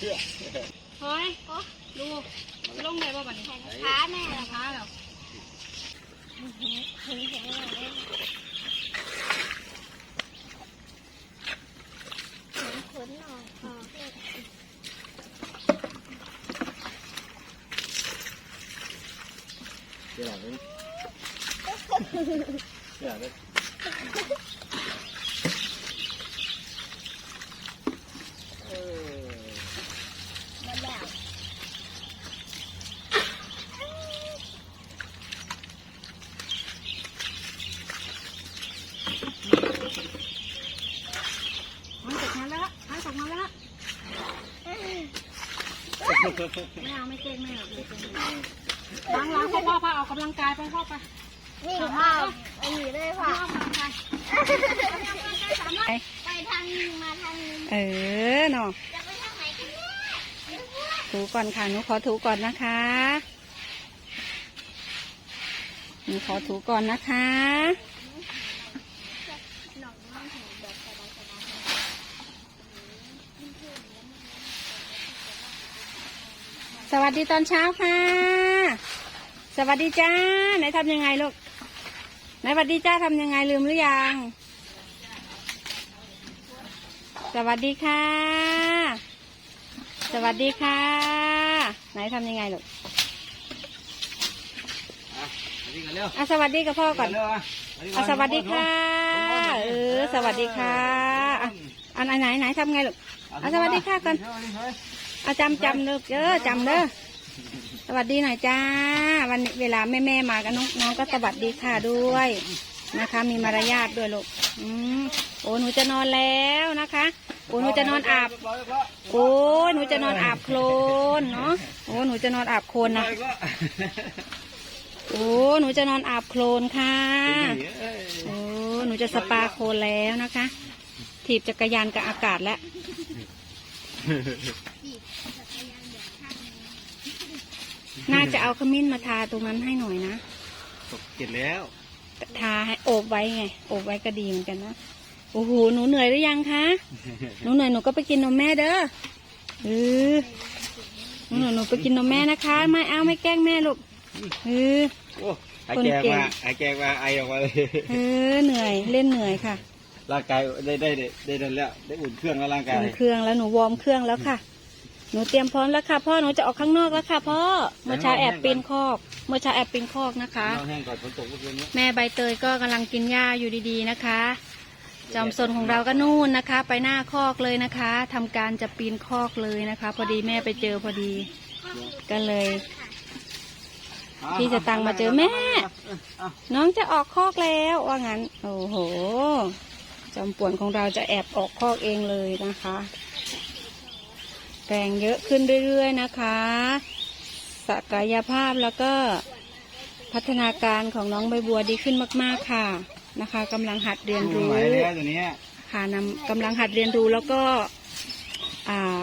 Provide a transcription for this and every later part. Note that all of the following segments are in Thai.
เชื่อเฮ้ยดูลงได้ป่ะบัดนี้ขาแม่ขาแล้วขนหน่อยออกเดี๋ยวนี้เดี๋ยวนี้เออ มาแล้ว มันตกมาแล้วมันตกมาแล้ว ไม่เอาไม่เก่งไม่เอาไม่เก่งล้างล้างพ่อพ่อพาออกกำลังกายไปพ่อไปนี่พ่ออันนี้เลยพ่อพ่อพาไปไปทางนึงมาทางนึงเออเนาะจะไปทางไหนกันเนี่ยถูก่อนค่ะหนูขอถูก่อนนะคะหนูขอถูก่อนนะคะ หนองน้ำหูแบบสบายสบาย สวัสดีตอนเช้าค่ะ สวัสดีจ้า ไหนทำยังไงลูก ไหนสวัสดีจ้าทำยังไงลืมหรือยัง สวัสดีค่ะ สวัสดีค่ะ ไหนทำยังไงลูกอะอันนี้กันเร็วอะสวัสดีกับพ่อก่อนเร็วอะอะสวัสดีค่ะ เออ สวัสดีค่ะอะ อันไหนไหนทำไงลูกอะสวัสดีค่ะก่อน อาจำจำเด้อเด้อจำเด้อสวัสดีหน่อยจ้า วันเวลาแม่แม่มากันน้องน้องก็สวัสดีค่ะด้วยนะคะ มีมารยาทด้วยลูกอืมโอ้หนูจะนอนแล้วนะคะโอ้หนูจะนอนอาบโอ้หนูจะนอนอาบโคลนเนาะโอ้หนูจะนอนอาบโคลนนะโอ้หนูจะนอนอาบโคลนค่ะโอ้หนูจะสปาโคลนแล้วนะคะถีบจักรยานกับอากาศแล้ว น่าจะเอาขมิ้นมาทาตรงนั้นให้หน่อยนะเสร็จแล้วทาให้โอบไว้ไงโอบไว้ก็ดีเหมือนกันนะโอ้โหหนูเหนื่อยหรือยังคะหนูเหนื่อยหนูก็ไปกินนมแม่เด้อเออหนูหนูหนูไปกินนมแม่นะคะ ไม่เอาไม่แกล้งแม่ลูกเออโอ้หายแจกมาหายแจกมาไอออกมาเลยเออเหนื่อยเล่นเหนื่อยค่ะร่างกายได้ได้ได้ได้ได้แล้วได้อุ่นเครื่องแล้วร่างกายอุ่นเครื่องแล้วหนูวอร์มเครื่องแล้วค่ะ หนูเตรียมพร้อมแล้วค่ะพ่อหนูจะออกข้างนอกแล้วค่ะพ่อเมื่อเช้าแอบปีนคอกเมื่อเช้าแอบปีนคอกนะคะเราแห้งก่อนฝนตกเมื่อคืนนี้แม่ใบเตยก็กำลังกินหญ้าอยู่ดีๆนะคะ จอมสนของเราก็นู่นนะคะ ไปหน้าคอกเลยนะคะทำการจะปีนคอกเลยนะคะ พอดีแม่ไปเจอพอดี ก็เลย พี่จะตังมาเจอแม่อะน้องจะออกคอกแล้วว่างั้น โอ้โห จอมป่วนของเราจะแอบออกคอกเองเลยนะคะ แรงเยอะขึ้นเรื่อยๆนะคะ ศักยภาพแล้วก็พัฒนาการของน้องใบบัวดีขึ้นมาก ๆค่ะนะคะกำลังหัดเรียนรู้ไหวแล้วตัวเนี้ยค่ะนำกำลังหัดเรียนรู้แล้วก็อ่า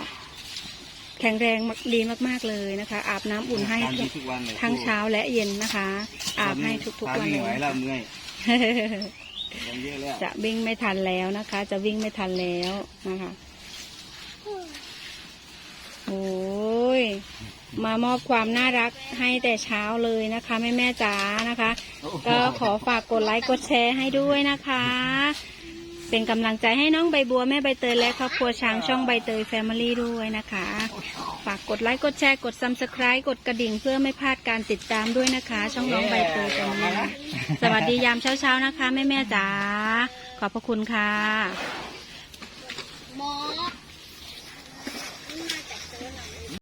แข็งแรงมากดีมากๆเลยนะคะ อาบน้ำอุ่นให้ทำดีทุกวันเลยทั้งเช้าและเย็นนะคะ อาบให้ทุกๆวันทำเลไม่ไหวยแล้วเมื่อยยังเยอะแล้วจะวิ่งไม่ทันแล้วนะคะ จะวิ่งไม่ทันแล้วนะคะ โอ้ยมามอบความน่ารักให้แต่เช้าเลยนะคะแม่แม่ๆจ๋านะคะ ก็ขอฝากกดไลค์กดแชร์ให้ด้วยนะคะ เป็นกำลังใจให้น้องใบบัวแม่ใบเตยและครอบครัวช้างช่องใบเตยแฟมิลี่ด้วยนะคะ ฝากกดไลค์กดแชร์กดซับสไคร b e กดกระดิ่งเพื่อไม่พลาดการติดตามด้วยนะคะ ช่องน้องใบเตยแฟมิลี่สวัสดียามเช้าๆนะคะแม่แม่ๆจ๋าขอบพระคุณค่ะ